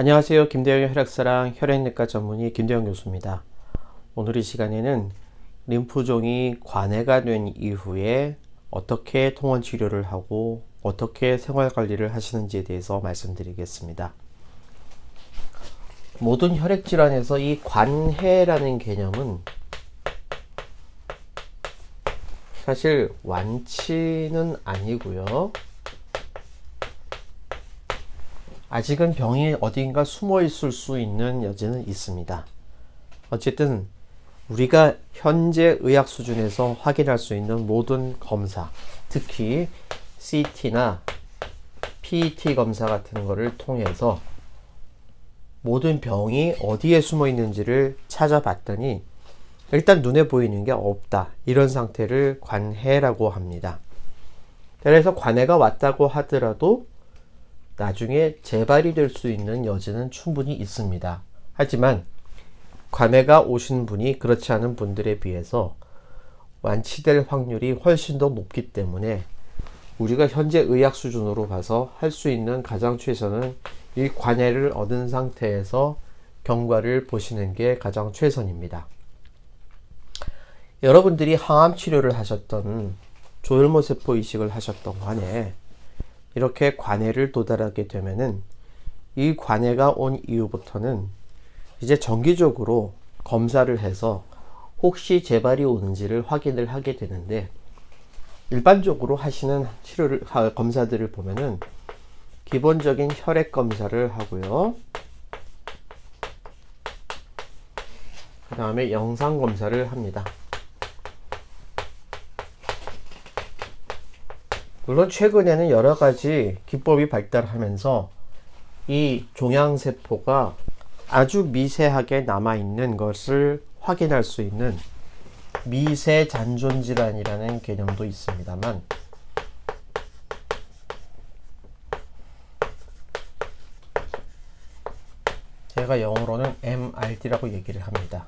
안녕하세요. 김대영의 혈액사랑 혈액내과 전문의 김대영 교수입니다. 오늘 이 시간에는 림프종이 관해가 된 이후에 어떻게 통원 치료를 하고 어떻게 생활 관리를 하시는지에 대해서 말씀드리겠습니다. 모든 혈액 질환에서 이 관해라는 개념은 사실 완치는 아니고요. 아직은 병이 어딘가 숨어 있을 수 있는 여지는 있습니다. 어쨌든 우리가 현재 의학 수준에서 확인할 수 있는 모든 검사, 특히 CT나 PET 검사 같은 거를 통해서 모든 병이 어디에 숨어 있는지를 찾아봤더니 일단 눈에 보이는 게 없다. 이런 상태를 관해라고 합니다. 그래서 관해가 왔다고 하더라도 나중에 재발이 될 수 있는 여지는 충분히 있습니다. 하지만 관해가 오신 분이 그렇지 않은 분들에 비해서 완치될 확률이 훨씬 더 높기 때문에 우리가 현재 의학 수준으로 봐서 할 수 있는 가장 최선은 이 관해를 얻은 상태에서 경과를 보시는 게 가장 최선입니다. 여러분들이 항암 치료를 하셨던 조혈모 세포 이식을 하셨던 관에 이렇게 관해를 도달하게 되면은 이 관해가 온 이후부터는 이제 정기적으로 검사를 해서 혹시 재발이 오는지를 확인을 하게 되는데 일반적으로 하시는 치료를 검사들을 보면은 기본적인 혈액 검사를 하고요. 그 다음에 영상 검사를 합니다. 물론 최근에는 여러 가지 기법이 발달하면서 이 종양세포가 아주 미세하게 남아있는 것을 확인할 수 있는 미세 잔존 질환이라는 개념도 있습니다만 제가 영어로는 MRD라고 얘기를 합니다.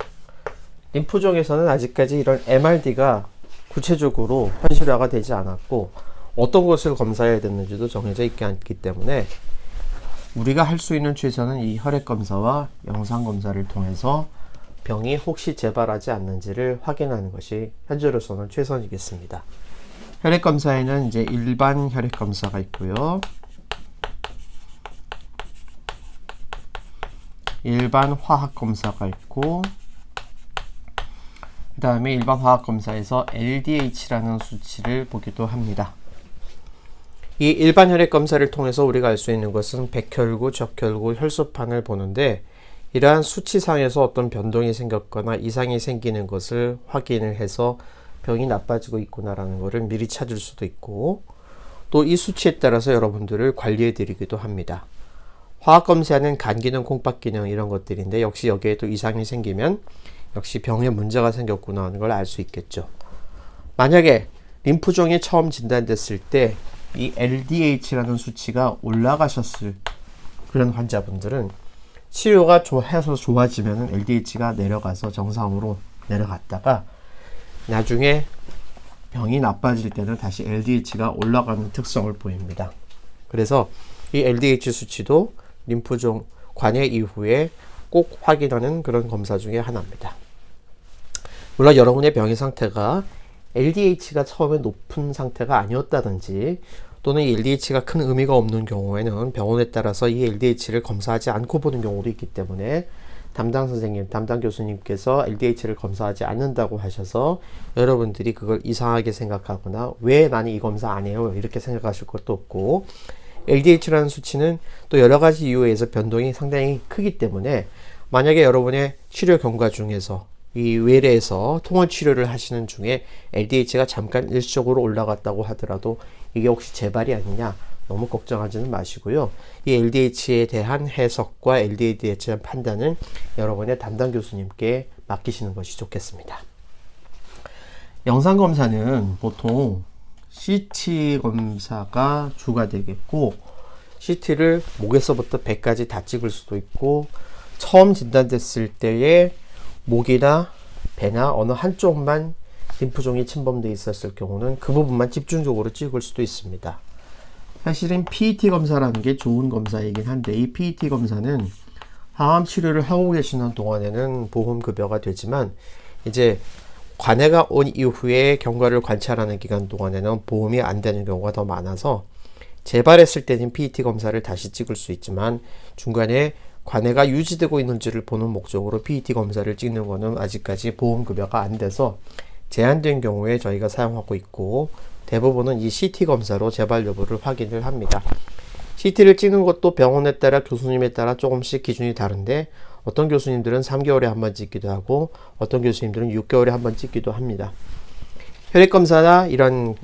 림프종에서는 아직까지 이런 MRD가 구체적으로 현실화가 되지 않았고 어떤 것을 검사해야 되는지도 정해져 있지 않기 때문에 우리가 할 수 있는 최선은 이 혈액 검사와 영상 검사를 통해서 병이 혹시 재발하지 않는지를 확인하는 것이 현재로서는 최선이겠습니다. 혈액 검사에는 이제 일반 혈액 검사가 있고요. 일반 화학 검사가 있고 그 다음에 일반 화학 검사에서 LDH라는 수치를 보기도 합니다. 이 일반 혈액 검사를 통해서 우리가 알 수 있는 것은 백혈구, 적혈구, 혈소판을 보는데 이러한 수치상에서 어떤 변동이 생겼거나 이상이 생기는 것을 확인을 해서 병이 나빠지고 있구나라는 것을 미리 찾을 수도 있고 또 이 수치에 따라서 여러분들을 관리해 드리기도 합니다. 화학 검사는 간 기능, 콩팥 기능 이런 것들인데 역시 여기에도 이상이 생기면 역시 병에 문제가 생겼구나 하는 걸 알 수 있겠죠. 만약에 림프종이 처음 진단됐을 때 이 LDH라는 수치가 올라가셨을 그런 환자분들은 치료가 해서 좋아지면 LDH가 내려가서 정상으로 내려갔다가 나중에 병이 나빠질 때는 다시 LDH가 올라가는 특성을 보입니다. 그래서 이 LDH 수치도 림프종 관해 이후에 꼭 확인하는 그런 검사 중에 하나입니다. 물론 여러분의 병의 상태가 LDH가 처음에 높은 상태가 아니었다든지 또는 LDH가 큰 의미가 없는 경우에는 병원에 따라서 이 LDH를 검사하지 않고 보는 경우도 있기 때문에 담당 선생님, 담당 교수님께서 LDH를 검사하지 않는다고 하셔서 여러분들이 그걸 이상하게 생각하거나 왜 나는 이 검사 안 해요? 이렇게 생각하실 것도 없고 LDH라는 수치는 또 여러 가지 이유에 의해서 변동이 상당히 크기 때문에 만약에 여러분의 치료 경과 중에서 이 외래에서 통원 치료를 하시는 중에 LDH가 잠깐 일시적으로 올라갔다고 하더라도 이게 혹시 재발이 아니냐 너무 걱정하지는 마시고요. 이 LDH에 대한 해석과 LDH에 대한 판단은 여러분의 담당 교수님께 맡기시는 것이 좋겠습니다. 영상 검사는 보통 CT 검사가 주가 되겠고 CT를 목에서부터 배까지 다 찍을 수도 있고 처음 진단됐을 때의 목이나 배나 어느 한쪽만 림프종이 침범되어 있었을 경우는 그 부분만 집중적으로 찍을 수도 있습니다. 사실은 PET 검사라는 게 좋은 검사이긴 한데 이 PET 검사는 항암 치료를 하고 계시는 동안에는 보험 급여가 되지만 이제 관해가 온 이후에 경과를 관찰하는 기간 동안에는 보험이 안 되는 경우가 더 많아서 재발했을 때는 PET 검사를 다시 찍을 수 있지만 중간에 관해가 유지되고 있는지를 보는 목적으로 PET 검사를 찍는 거는 아직까지 보험급여가 안 돼서 제한된 경우에 저희가 사용하고 있고 대부분은 이 CT 검사로 재발 여부를 확인을 합니다. CT를 찍는 것도 병원에 따라 교수님에 따라 조금씩 기준이 다른데 어떤 교수님들은 3개월에 한 번 찍기도 하고 어떤 교수님들은 6개월에 한 번 찍기도 합니다. 혈액 검사나 이런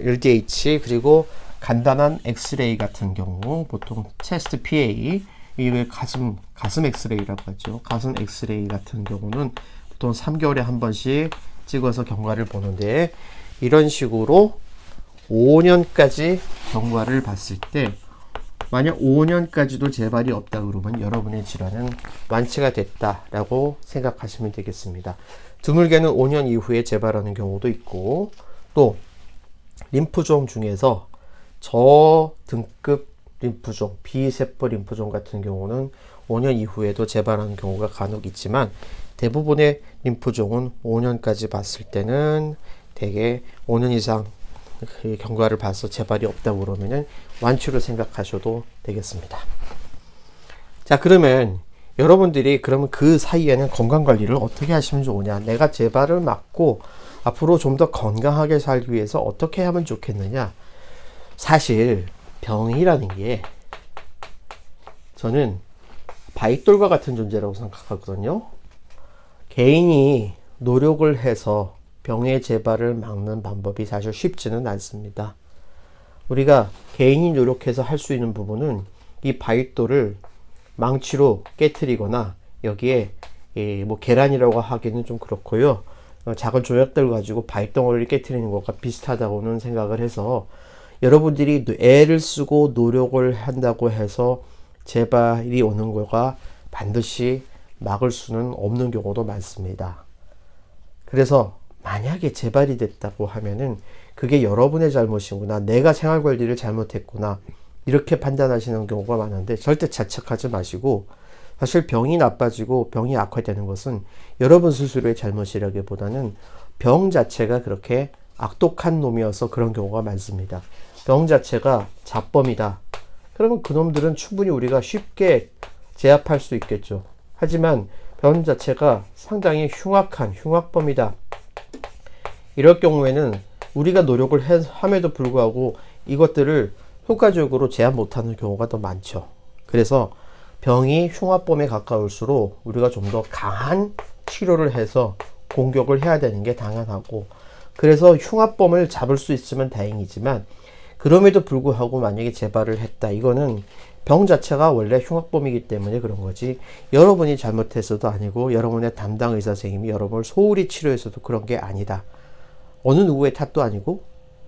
LDH 그리고 간단한 엑스레이 같은 경우 보통 체스트 PA 이게 가슴 가슴 엑스레이라고 하죠. 가슴 엑스레이 같은 경우는 보통 3개월에 한 번씩 찍어서 경과를 보는데 이런 식으로 5년까지 경과를 봤을 때 만약 5년까지도 재발이 없다 그러면 여러분의 질환은 완치가 됐다라고 생각하시면 되겠습니다. 드물게는 5년 이후에 재발하는 경우도 있고 또 림프종 중에서 저등급 림프종, 비세포 림프종 같은 경우는 5년 이후에도 재발하는 경우가 간혹 있지만 대부분의 림프종은 5년까지 봤을 때는 대개 5년 이상 그 경과를 봐서 재발이 없다고 그러면은 완치로 생각하셔도 되겠습니다. 자, 그러면 여러분들이 그러면 그 사이에는 건강 관리를 어떻게 하시면 좋으냐? 내가 재발을 막고 앞으로 좀 더 건강하게 살기 위해서 어떻게 하면 좋겠느냐? 사실 병이라는 게 저는 바위돌과 같은 존재라고 생각하거든요. 개인이 노력을 해서 병의 재발을 막는 방법이 사실 쉽지는 않습니다. 우리가 개인이 노력해서 할 수 있는 부분은 이 바위돌을 망치로 깨뜨리거나 여기에 뭐 계란이라고 하기는 좀 그렇고요. 어, 작은 조약들 가지고 바위덩어리를 깨뜨리는 것과 비슷하다고는 생각을 해서 여러분들이 애를 쓰고 노력을 한다고 해서 재발이 오는 거가 반드시 막을 수는 없는 경우도 많습니다. 그래서 만약에 재발이 됐다고 하면은 그게 여러분의 잘못이구나. 내가 생활 관리를 잘못했구나. 이렇게 판단하시는 경우가 많은데 절대 자책하지 마시고 사실 병이 나빠지고 병이 악화되는 것은 여러분 스스로의 잘못이라기보다는 병 자체가 그렇게 악독한 놈이어서 그런 경우가 많습니다. 병 자체가 잡범이다. 그러면 그놈들은 충분히 우리가 쉽게 제압할 수 있겠죠. 하지만 병 자체가 상당히 흉악한 흉악범이다. 이럴 경우에는 우리가 노력을 함에도 불구하고 이것들을 효과적으로 제압 못하는 경우가 더 많죠. 그래서 병이 흉악범에 가까울수록 우리가 좀 더 강한 치료를 해서 공격을 해야 되는 게 당연하고 그래서 흉악범을 잡을 수 있으면 다행이지만 그럼에도 불구하고 만약에 재발을 했다. 이거는 병 자체가 원래 흉악범이기 때문에 그런 거지. 여러분이 잘못해서도 아니고 여러분의 담당 의사 선생님이 여러분을 소홀히 치료해서도 그런 게 아니다. 어느 누구의 탓도 아니고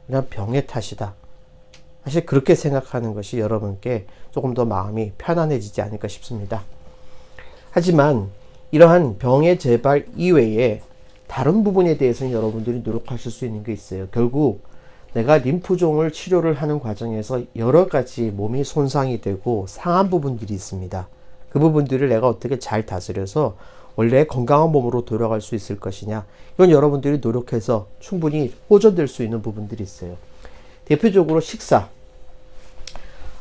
그냥 병의 탓이다. 사실 그렇게 생각하는 것이 여러분께 조금 더 마음이 편안해지지 않을까 싶습니다. 하지만 이러한 병의 재발 이외에 다른 부분에 대해서는 여러분들이 노력하실 수 있는 게 있어요. 결국 내가 림프종을 치료를 하는 과정에서 여러 가지 몸이 손상이 되고 상한 부분들이 있습니다. 그 부분들을 내가 어떻게 잘 다스려서 원래 건강한 몸으로 돌아갈 수 있을 것이냐. 이건 여러분들이 노력해서 충분히 호전될 수 있는 부분들이 있어요. 대표적으로 식사.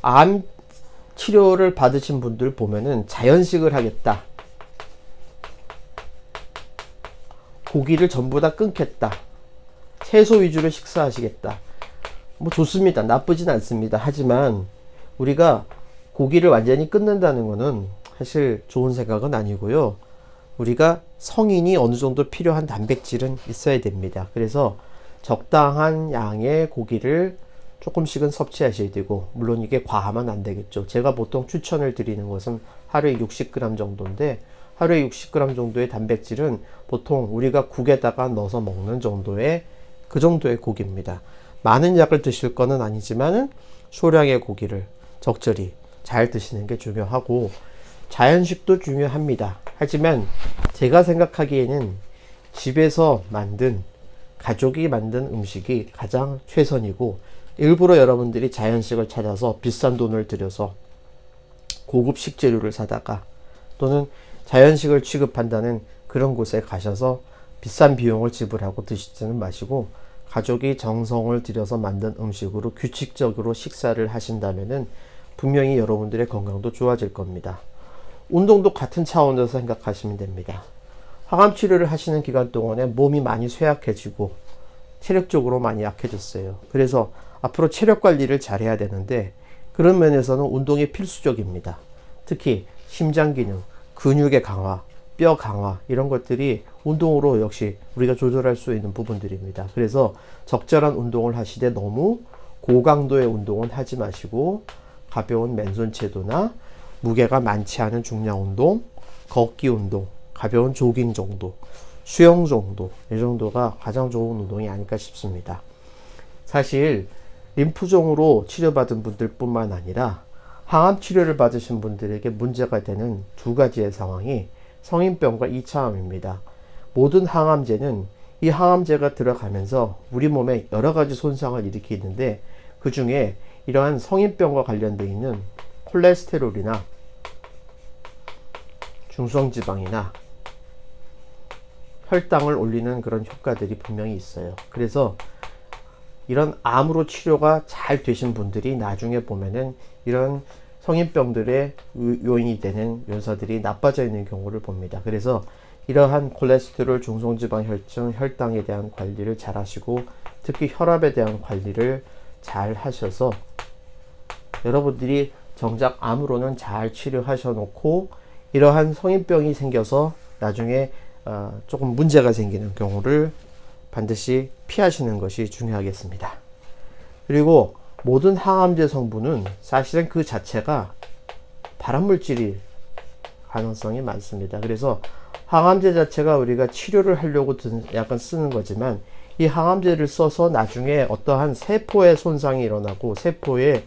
암 치료를 받으신 분들 보면은 자연식을 하겠다. 고기를 전부 다 끊겠다. 채소 위주로 식사하시겠다. 뭐 좋습니다. 나쁘진 않습니다. 하지만 우리가 고기를 완전히 끊는다는 것은 사실 좋은 생각은 아니고요. 우리가 성인이 어느 정도 필요한 단백질은 있어야 됩니다. 그래서 적당한 양의 고기를 조금씩은 섭취하셔야 되고, 물론 이게 과하면 안 되겠죠. 제가 보통 추천을 드리는 것은 하루에 60g 정도인데, 하루에 60g 정도의 단백질은 보통 우리가 국에다가 넣어서 먹는 정도의 그 정도의 고기입니다. 많은 약을 드실 거는 아니지만은 소량의 고기를 적절히 잘 드시는 게 중요하고 자연식도 중요합니다. 하지만 제가 생각하기에는 집에서 만든 가족이 만든 음식이 가장 최선이고 일부러 여러분들이 자연식을 찾아서 비싼 돈을 들여서 고급 식재료를 사다가 또는 자연식을 취급한다는 그런 곳에 가셔서 비싼 비용을 지불하고 드시지는 마시고 가족이 정성을 들여서 만든 음식으로 규칙적으로 식사를 하신다면은 분명히 여러분들의 건강도 좋아질 겁니다. 운동도 같은 차원에서 생각하시면 됩니다. 항암 치료를 하시는 기간 동안에 몸이 많이 쇠약해지고 체력적으로 많이 약해졌어요. 그래서 앞으로 체력 관리를 잘해야 되는데 그런 면에서는 운동이 필수적입니다. 특히 심장 기능, 근육의 강화, 뼈 강화 이런 것들이 운동으로 역시 우리가 조절할 수 있는 부분들입니다. 그래서 적절한 운동을 하시되 너무 고강도의 운동은 하지 마시고 가벼운 맨손 체도나 무게가 많지 않은 중량 운동, 걷기 운동, 가벼운 조깅 정도, 수영 정도 이 정도가 가장 좋은 운동이 아닐까 싶습니다. 사실 림프종으로 치료받은 분들뿐만 아니라 항암 치료를 받으신 분들에게 문제가 되는 두 가지의 상황이 성인병과 2차암입니다. 모든 항암제는 이 항암제가 들어가면서 우리 몸에 여러 가지 손상을 일으키는데 그 중에 이러한 성인병과 관련되어 있는 콜레스테롤이나 중성지방이나 혈당을 올리는 그런 효과들이 분명히 있어요. 그래서 이런 암으로 치료가 잘 되신 분들이 나중에 보면은 이런 성인병들의 요인이 되는 요소들이 나빠져 있는 경우를 봅니다. 그래서 이러한 콜레스테롤, 중성지방 혈증, 혈당에 대한 관리를 잘 하시고 특히 혈압에 대한 관리를 잘 하셔서 여러분들이 정작 암으로는 잘 치료하셔 놓고 이러한 성인병이 생겨서 나중에 어, 조금 문제가 생기는 경우를 반드시 피하시는 것이 중요하겠습니다. 그리고 모든 항암제 성분은 사실은 그 자체가 발암물질일 가능성이 많습니다. 그래서 항암제 자체가 우리가 치료를 하려고 약간 쓰는 거지만 이 항암제를 써서 나중에 어떠한 세포의 손상이 일어나고 세포의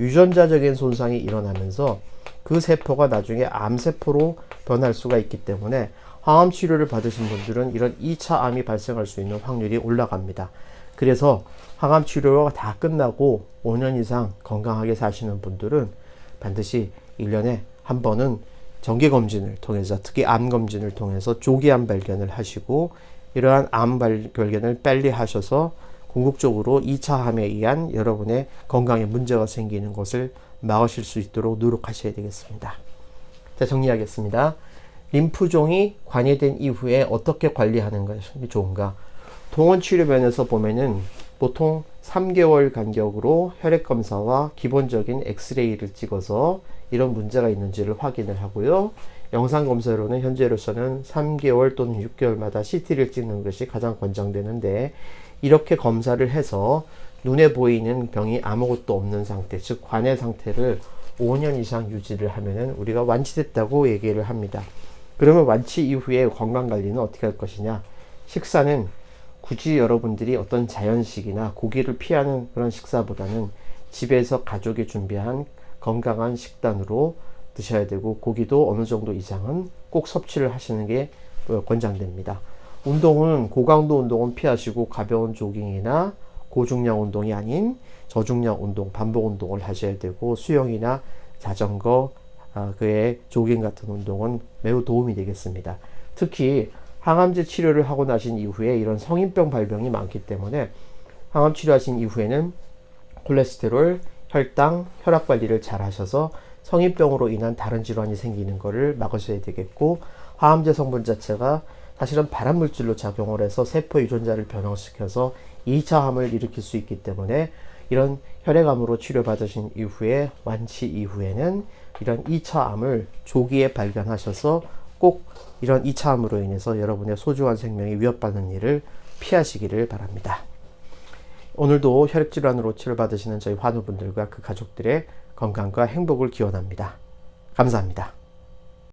유전자적인 손상이 일어나면서 그 세포가 나중에 암세포로 변할 수가 있기 때문에 항암 치료를 받으신 분들은 이런 2차 암이 발생할 수 있는 확률이 올라갑니다. 그래서 항암 치료가 다 끝나고 5년 이상 건강하게 사시는 분들은 반드시 1년에 한 번은 정기 검진을 통해서 특히 암 검진을 통해서 조기암 발견을 하시고 이러한 암 발견을 빨리 하셔서 궁극적으로 2차 암에 의한 여러분의 건강에 문제가 생기는 것을 막으실 수 있도록 노력하셔야 되겠습니다. 자, 정리하겠습니다. 림프종이 관여된 이후에 어떻게 관리하는 것이 좋은가? 동원 치료 면에서 보면은 보통 3개월 간격으로 혈액 검사와 기본적인 엑스레이를 찍어서 이런 문제가 있는지를 확인을 하고요. 영상 검사로는 현재로서는 3개월 또는 6개월마다 CT를 찍는 것이 가장 권장되는데 이렇게 검사를 해서 눈에 보이는 병이 아무것도 없는 상태, 즉 관의 상태를 5년 이상 유지를 하면은 우리가 완치됐다고 얘기를 합니다. 그러면 완치 이후에 건강 관리는 어떻게 할 것이냐? 식사는 굳이 여러분들이 어떤 자연식이나 고기를 피하는 그런 식사보다는 집에서 가족이 준비한 건강한 식단으로 드셔야 되고 고기도 어느 정도 이상은 꼭 섭취를 하시는 게 권장됩니다. 운동은 고강도 운동은 피하시고 가벼운 조깅이나 고중량 운동이 아닌 저중량 운동, 반복 운동을 하셔야 되고 수영이나 자전거, 아, 그의 조깅 같은 운동은 매우 도움이 되겠습니다. 특히 항암제 치료를 하고 나신 이후에 이런 성인병 발병이 많기 때문에 항암 치료하신 이후에는 콜레스테롤, 혈당, 혈압 관리를 잘 하셔서 성인병으로 인한 다른 질환이 생기는 것을 막으셔야 되겠고 항암제 성분 자체가 사실은 발암물질로 작용을 해서 세포 유전자를 변형시켜서 2차 암을 일으킬 수 있기 때문에 이런 혈액암으로 치료받으신 이후에 완치 이후에는 이런 2차 암을 조기에 발견하셔서 꼭 이런 2차 암으로 인해서 여러분의 소중한 생명이 위협받는 일을 피하시기를 바랍니다. 오늘도 혈액질환으로 치료받으시는 저희 환우분들과 그 가족들의 건강과 행복을 기원합니다. 감사합니다.